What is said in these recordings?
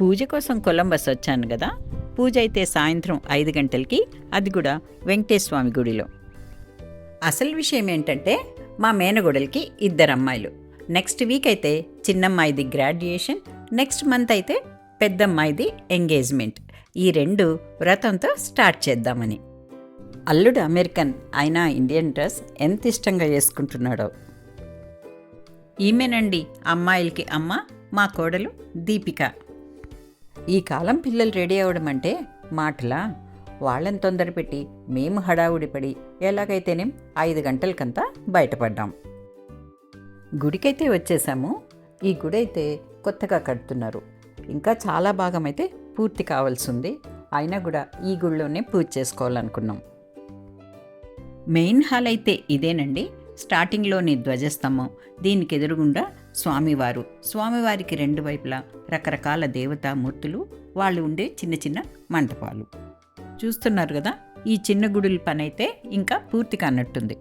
పూజ కోసం కొలంబస్ వచ్చాను కదా. పూజ అయితే సాయంత్రం ఐదు గంటలకి అది కూడా వెంకటేశ్వర స్వామి గుడిలో. అసలు విషయం ఏంటంటే మా మేనగోడలకి ఇద్దరు అమ్మాయిలు. నెక్స్ట్ వీక్ అయితే చిన్నమ్మాయిది గ్రాడ్యుయేషన్ నెక్స్ట్ మంత్ అయితే పెద్దమ్మాయిది ఎంగేజ్మెంట్. ఈ రెండు వ్రతంతో స్టార్ట్ చేద్దామని. అల్లుడు అమెరికన్ అయినా ఇండియన్ డ్రెస్ ఎంత ఇష్టంగా వేసుకుంటున్నాడో. ఈమెనండి అమ్మాయిలకి అమ్మ మా కోడలు దీపిక. ఈ కాలం పిల్లలు రెడీ అవ్వడం అంటే మాటలా? వాళ్ళని తొందర పెట్టి మేము హడావుడి పడి ఎలాగైతేనేం ఐదు గంటలకంతా బయటపడ్డాం. గుడికైతే వచ్చేసాము. ఈ గుడి అయితే కొత్తగా కడుతున్నారు. ఇంకా చాలా భాగం అయితే పూర్తి కావాల్సి ఉంది అయినా కూడా ఈ గుడిలోనే పూజ చేసుకోవాలనుకున్నాం. మెయిన్ హాల్ అయితే ఇదేనండి. స్టార్టింగ్లోని ధ్వజస్తంభం. దీనికి ఎదురుగుండా స్వామివారు. స్వామివారికి రెండు వైపులా రకరకాల దేవతామూర్తులు వాళ్ళు ఉండే చిన్న చిన్న మంటపాలు. చూస్తున్నారు కదా ఈ చిన్న గుడుల పని అయితే ఇంకా పూర్తి కానట్టుంది.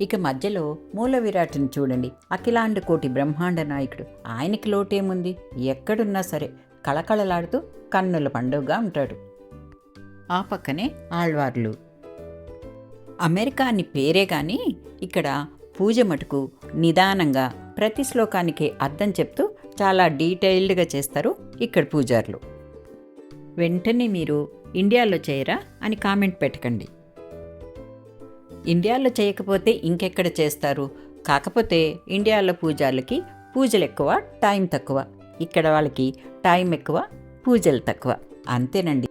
ఇక మధ్యలో మూల విరాట్ని చూడండి. అఖిలాండ కోటి బ్రహ్మాండ నాయకుడు. ఆయనకి లోటేముంది? ఎక్కడున్నా సరే కళకళలాడుతూ కన్నుల పండుగగా ఉంటాడు. ఆ పక్కనే ఆళ్వార్లు. అమెరికా అని పేరే కానీ ఇక్కడ పూజ మటుకు నిదానంగా ప్రతి శ్లోకానికి అర్థం చెప్తూ చాలా డీటెయిల్డ్గా చేస్తారు ఇక్కడ పూజారులు. వెంటనే మీరు ఇండియాలో చేయరా అని కామెంట్ పెట్టకండి. ఇండియాలో చేయకపోతే ఇంకెక్కడ చేస్తారు? కాకపోతే ఇండియాలో పూజార్లకి పూజలు ఎక్కువ టైం తక్కువ. ఇక్కడ వాళ్ళకి టైం ఎక్కువ పూజలు తక్కువ. అంతేనండి.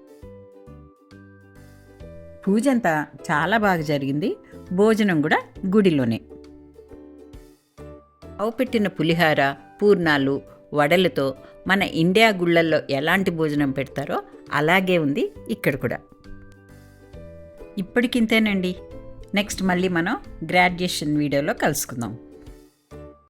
పూజ అంతా చాలా బాగా జరిగింది. భోజనం కూడా గుడిలోనే. అవు పెట్టిన పులిహార పూర్ణాలు వడలతో మన ఇండియా గుళ్ళల్లో ఎలాంటి భోజనం పెడతారో అలాగే ఉంది ఇక్కడ కూడా. ఇప్పటికింతేనండి. నెక్స్ట్ మళ్ళీ మనం గ్రాడ్యుయేషన్ వీడియోలో కలుసుకుందాం.